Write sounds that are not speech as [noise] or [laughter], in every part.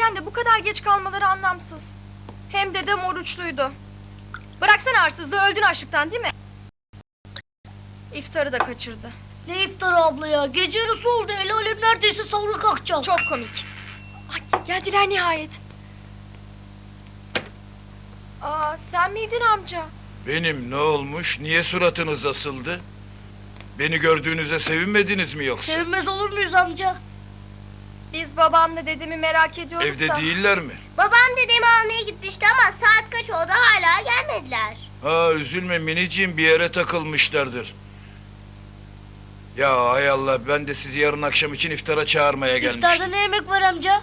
Sahiden de bu kadar geç kalmaları anlamsız. Hem dedem oruçluydu. Bıraksana arsızlığı öldün açlıktan değil mi? İftarı da kaçırdı. Ne iftarı abla ya? Gece yarısı oldu. El alem neredeyse sahura kalkacağım. Çok komik. Ay geldiler nihayet. Aa sen miydin amca? Benim ne olmuş? Niye suratınız asıldı? Beni gördüğünüze sevinmediniz mi yoksa? Sevinmez olur muyuz amca? Biz babamla dedemi merak ediyorduk Evde da. değiller mi? Babam dedemi almaya gitmişti ama saat kaç oldu hala gelmediler. Ha üzülme miniciğim bir yere takılmışlardır. Ya hay Allah ben de sizi yarın akşam için iftara çağırmaya gelmiştim. İftarda ne yemek var amca?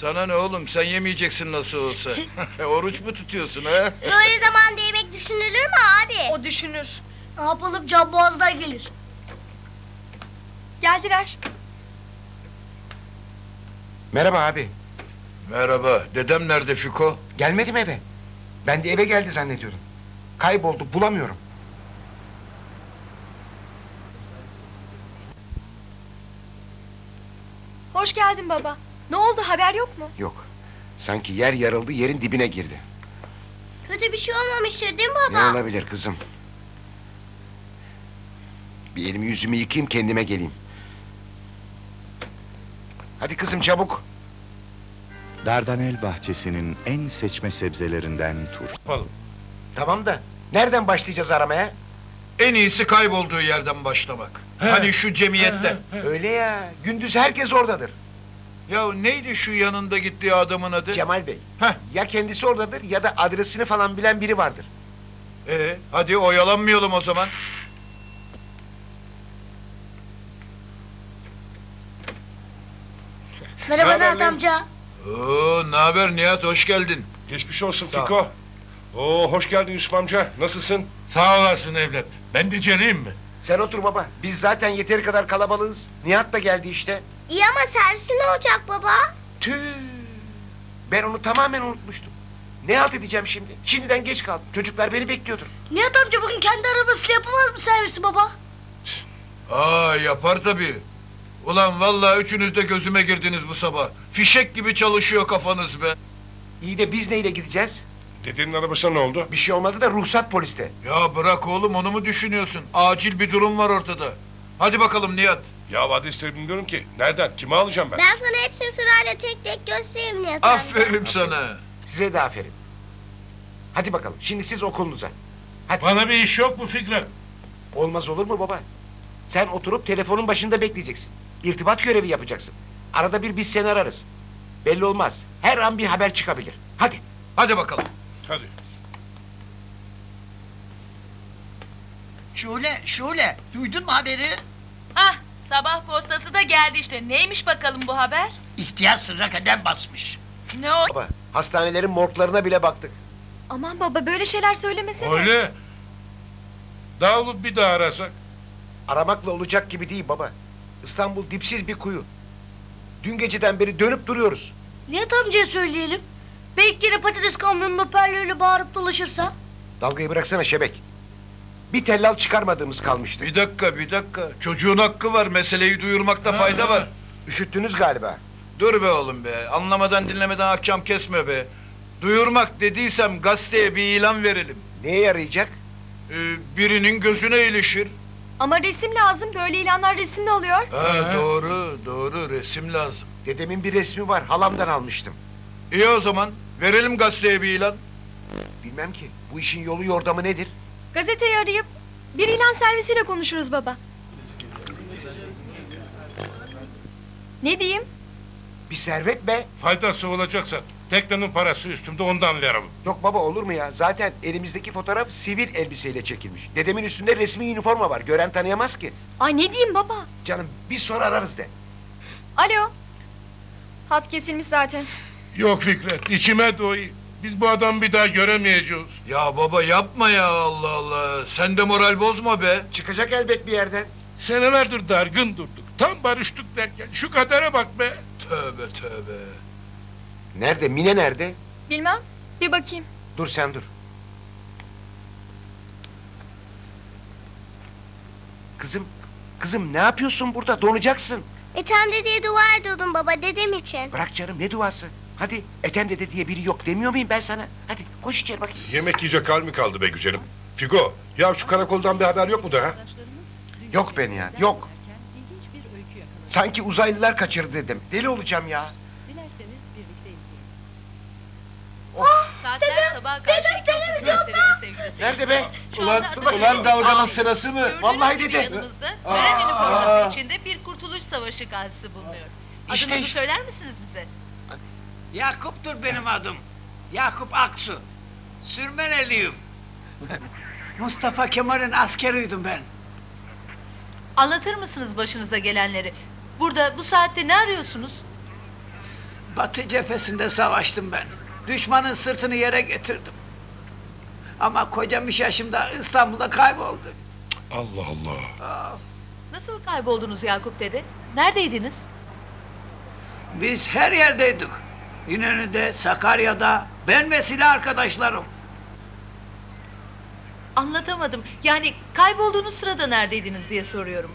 Sana ne oğlum sen yemeyeceksin nasıl olsa. [laughs] [laughs] Oruç mu tutuyorsun ha? Böyle zamanda yemek düşünülür mü abi? O düşünür. Ne yapalım can boğazdan gelir. Geldiler. Merhaba abi. Merhaba dedem nerede Fiko? Gelmedim eve. Ben de eve geldi zannediyordum. Kayboldu bulamıyorum. Hoş geldin baba. Ne oldu haber yok mu? Yok. Sanki yer yarıldı yerin dibine girdi. Kötü bir şey olmamıştır değil mi Ne baba? olabilir kızım? Bir elimi yüzümü yıkayayım kendime geleyim. Hadi kızım çabuk. Dardanel bahçesinin en seçme sebzelerinden turp. Tamam da nereden başlayacağız aramaya? En iyisi kaybolduğu yerden başlamak. Hani şu cemiyette. Öyle ya. Gündüz herkes oradadır. Ya neydi şu yanında gittiği adamın adı? Cemal Bey. Heh. Ya kendisi oradadır ya da adresini falan bilen biri vardır. Ee, hadi oyalanmayalım o zaman. Merhaba lan? amca. Oo, ne haber Nihat hoş geldin. Geçmiş olsun Sağ ol. Fiko. Oo hoş geldin Yusuf amca. Nasılsın? Sağ olasın evlat. Ben de geleyim mi? Sen otur baba. Biz zaten yeteri kadar kalabalığız. Nihat da geldi işte. İyi ama servisi ne olacak baba? Tüh. Ben onu tamamen unutmuştum. Ne halt edeceğim şimdi? Şimdiden geç kaldım. Çocuklar beni bekliyordur. Nihat amca bugün kendi arabasıyla yapamaz mı servisi baba? Aa yapar tabii. Ulan vallahi üçünüz de gözüme girdiniz bu sabah. Fişek gibi çalışıyor kafanız be. İyi de biz neyle gideceğiz? Dedenin arabasına ne oldu? Bir şey olmadı da ruhsat poliste. Ya bırak oğlum onu mu düşünüyorsun? Acil bir durum var ortada. Hadi bakalım Nihat. Ya adresleri bilmiyorum ki. Nereden? Kime alacağım ben? Ben sana hepsini sırayla tek tek göstereyim Nihat amca. Aferin sana. Size de aferin. Hadi bakalım. Şimdi siz okulunuza. Hadi. Bana bir iş yok mu Fikret? Olmaz olur mu baba? Sen oturup telefonun başında bekleyeceksin. İrtibat görevi yapacaksın. Arada bir biz seni ararız. Belli olmaz. Her an bir haber çıkabilir. Hadi. Hadi bakalım. Hadi. Şule, Şule, duydun mu haberi? Ah, sabah postası da geldi işte. Neymiş bakalım bu haber? İhtiyar sırra kadem basmış. Ne o? Baba, hastanelerin morglarına bile baktık. Aman baba böyle şeyler söylemesene. Öyle. Dağılıp bir daha arasak. Aramakla olacak gibi değil baba. İstanbul dipsiz bir kuyu. Dün geceden beri dönüp duruyoruz. Nihat amcaya söyleyelim. Belki yine patates kamyonunda perleyle bağırıp dolaşırsa. Dalgayı bıraksana şebek. Bir tellal çıkarmadığımız kalmıştı. Bir dakika bir dakika. Çocuğun hakkı var. Meseleyi duyurmakta fayda var. Üşüttünüz galiba. Dur be oğlum be. Anlamadan dinlemeden akşam kesme be. Duyurmak dediysem gazeteye bir ilan verelim. Neye yarayacak? Ee, birinin gözüne ilişir. Ama resim lazım. Böyle ilanlar resimli oluyor. Ha, doğru doğru resim lazım. Dedemin bir resmi var. Halamdan almıştım. İyi o zaman. Verelim gazeteye bir ilan. Bilmem ki. Bu işin yolu yordamı nedir? Gazeteyi arayıp bir ilan servisiyle konuşuruz baba. Ne diyeyim? Bir servet be. Faydası olacaksa teknenin parası üstümde ondan veririm. Yok baba olur mu ya? Zaten elimizdeki fotoğraf sivil elbiseyle çekilmiş. Dedemin üstünde resmi üniforma var. Gören tanıyamaz ki. Ay ne diyeyim baba? Canım bir sonra ararız de. Alo. Hat kesilmiş zaten. Yok Fikret içime doy. Biz bu adamı bir daha göremeyeceğiz. Ya baba yapma ya Allah Allah. Sen de moral bozma be. Çıkacak elbet bir yerden. Senelerdir dargın durduk. Tam barıştık derken şu kadere bak be. Tövbe tövbe. Nerede? Mine nerede? Bilmem. Bir bakayım. Dur sen dur. Kızım, kızım ne yapıyorsun burada? Donacaksın. Ethem dedeye dua ediyordum baba dedem için. Bırak canım ne duası? Hadi Ethem dede diye biri yok demiyor muyum ben sana? Hadi koş içeri bakayım. Yemek yiyecek hal mi kaldı be güzelim? Figo, ya şu karakoldan bir haber yok mu da ha? Yok ben ya yok. Sanki uzaylılar kaçırdı dedim. Deli olacağım ya. Sabaha karşı iki otuz gösteriyor sevgili Nerede be? Ulan, ulan dalganın sırası mı? Vallahi dedi. Yanımızda tören üniforması içinde bir kurtuluş savaşı gazisi bulunuyor. İşte Adınızı işte. söyler misiniz bize? Yakup'tur benim adım. Yakup Aksu. Sürmeneliyim. [laughs] Mustafa Kemal'in askeriydim ben. Anlatır mısınız başınıza gelenleri? Burada bu saatte ne arıyorsunuz? Batı cephesinde savaştım ben. Düşmanın sırtını yere getirdim. Ama kocam iş yaşımda İstanbul'da kayboldu. Allah Allah. Nasıl kayboldunuz Yakup dede? Neredeydiniz? Biz her yerdeydik. İnönü'de, Sakarya'da, ben ve silah arkadaşlarım. Anlatamadım. Yani kaybolduğunuz sırada neredeydiniz diye soruyorum.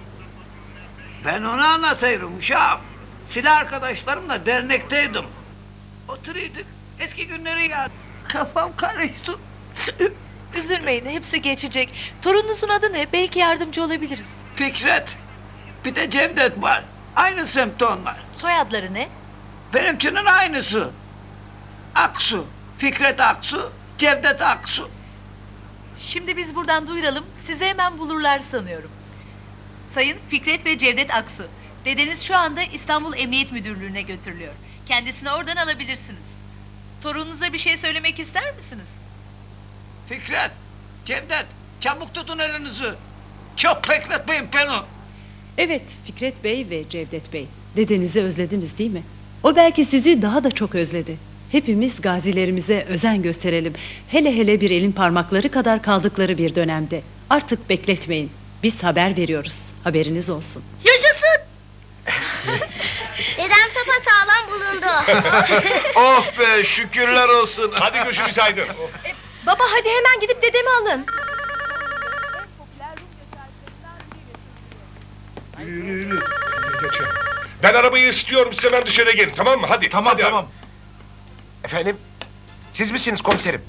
Ben onu anlatayım uşağım. Silah arkadaşlarımla dernekteydim. Oturuyorduk, eski günleri ya. Kafam karıştı. Üzülmeyin, hepsi geçecek. Torununuzun adı ne? Belki yardımcı olabiliriz. Fikret, bir de Cevdet var. Aynı semptomlar. Soyadları ne? Benimkinin aynısı. Aksu, Fikret Aksu, Cevdet Aksu. Şimdi biz buradan duyuralım, sizi hemen bulurlar sanıyorum. Sayın Fikret ve Cevdet Aksu, dedeniz şu anda İstanbul Emniyet Müdürlüğü'ne götürülüyor. Kendisini oradan alabilirsiniz. Torununuza bir şey söylemek ister misiniz? Fikret, Cevdet, çabuk tutun elinizi. Çok bekletmeyin beni. Evet Fikret Bey ve Cevdet Bey. Dedenizi özlediniz değil mi? O belki sizi daha da çok özledi. Hepimiz gazilerimize özen gösterelim. Hele hele bir elin parmakları kadar kaldıkları bir dönemde. Artık bekletmeyin. Biz haber veriyoruz. Haberiniz olsun. Bulundu. [laughs] Oh be şükürler olsun. Hadi gözünüz aydın. Baba hadi hemen gidip dedemi alın. Yürü yürü. Ben arabayı istiyorum size ben dışarı gelin tamam mı? Hadi. Tamam hadi. tamam. Efendim? Siz misiniz komiserim?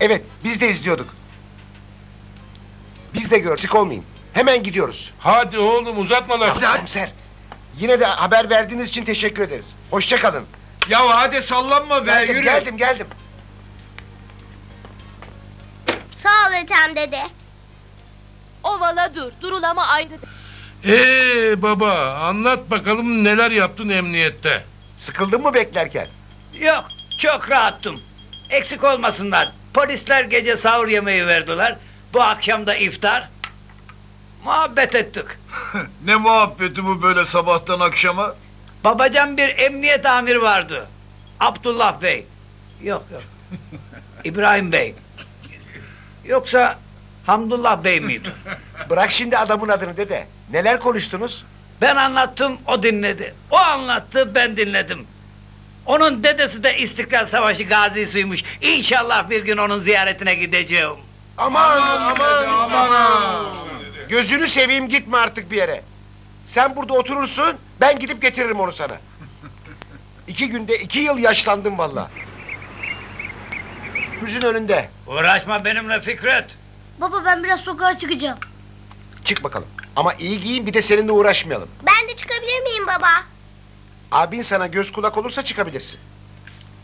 Evet biz de izliyorduk. Biz de gördük olmayın. Hemen gidiyoruz. Hadi oğlum uzatma lafı. Komiser. Yine de haber verdiğiniz için teşekkür ederiz. Hoşça kalın. Ya hadi sallanma be Geldim yürü. geldim geldim. Sağ ol Ethem dede. Ovala dur, durulama ayrı. Ee baba anlat bakalım neler yaptın emniyette. Sıkıldın mı beklerken? Yok, çok rahattım. Eksik olmasınlar. Polisler gece sahur yemeği verdiler. Bu akşam da iftar. Muhabbet ettik. [laughs] Ne muhabbeti bu böyle sabahtan akşama? Babacan bir emniyet amir vardı. Abdullah Bey. Yok yok. [laughs] İbrahim Bey. Yoksa Hamdullah Bey miydi? [laughs] Bırak şimdi adamın adını dede. Neler konuştunuz? Ben anlattım, o dinledi. O anlattı, ben dinledim. Onun dedesi de İstiklal Savaşı gazisiymiş. İnşallah bir gün onun ziyaretine gideceğim. Aman aman aman. Gözünü seveyim gitme artık bir yere. Sen burada oturursun, ben gidip getiririm onu sana. İki günde iki yıl yaşlandım valla. Yüzün önünde. Uğraşma benimle Fikret. Baba ben biraz sokağa çıkacağım. Çık bakalım. Ama iyi giyin bir de seninle uğraşmayalım. Ben de çıkabilir miyim baba? Abin sana göz kulak olursa çıkabilirsin.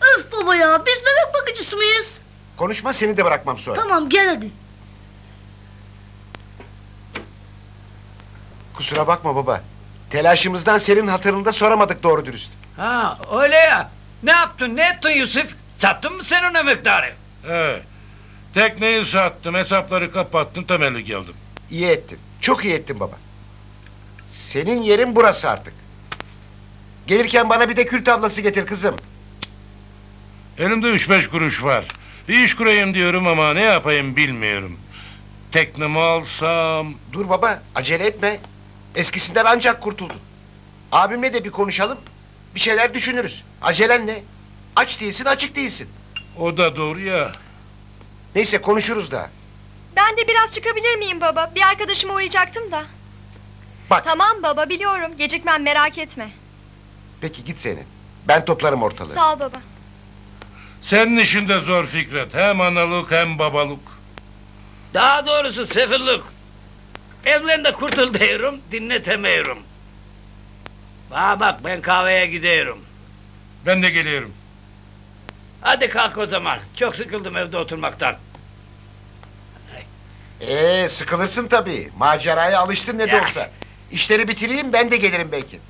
Öf baba ya biz bebek bakıcısı mıyız? Konuşma seni de bırakmam sonra. Tamam gel hadi. Kusura bakma baba. Telaşımızdan senin hatırını da soramadık doğru dürüst. Ha öyle ya. Ne yaptın, ne ettin Yusuf? Sattın mı sen ona miktarı? He. Tekneyi sattım hesapları kapattım temelli geldim. İyi ettin. Çok iyi ettin baba. Senin yerin burası artık. Gelirken bana bir de kül tablası getir kızım. Elimde üç beş kuruş var. Bir iş kurayım diyorum ama ne yapayım bilmiyorum. Teknemi alsam... Dur baba acele etme. Eskisinden ancak kurtuldun. Abimle de bir konuşalım. Bir şeyler düşünürüz. Acelen ne? Aç değilsin açık değilsin. O da doğru ya. Neyse konuşuruz da. Ben de biraz çıkabilir miyim baba? Bir arkadaşıma uğrayacaktım da. Bak. Tamam baba biliyorum. Gecikmem merak etme. Peki git seni. Ben toplarım ortalığı. Sağ ol baba. Senin işin de zor Fikret. Hem analık hem babalık. Daha doğrusu sefillik. Evlen de kurtul diyorum, dinletemiyorum. Bana bak ben kahveye gidiyorum. Ben de geliyorum. Hadi kalk o zaman. Çok sıkıldım evde oturmaktan. Ee sıkılırsın tabii. Maceraya alıştın ne de Ya. olsa. İşleri bitireyim ben de gelirim belki.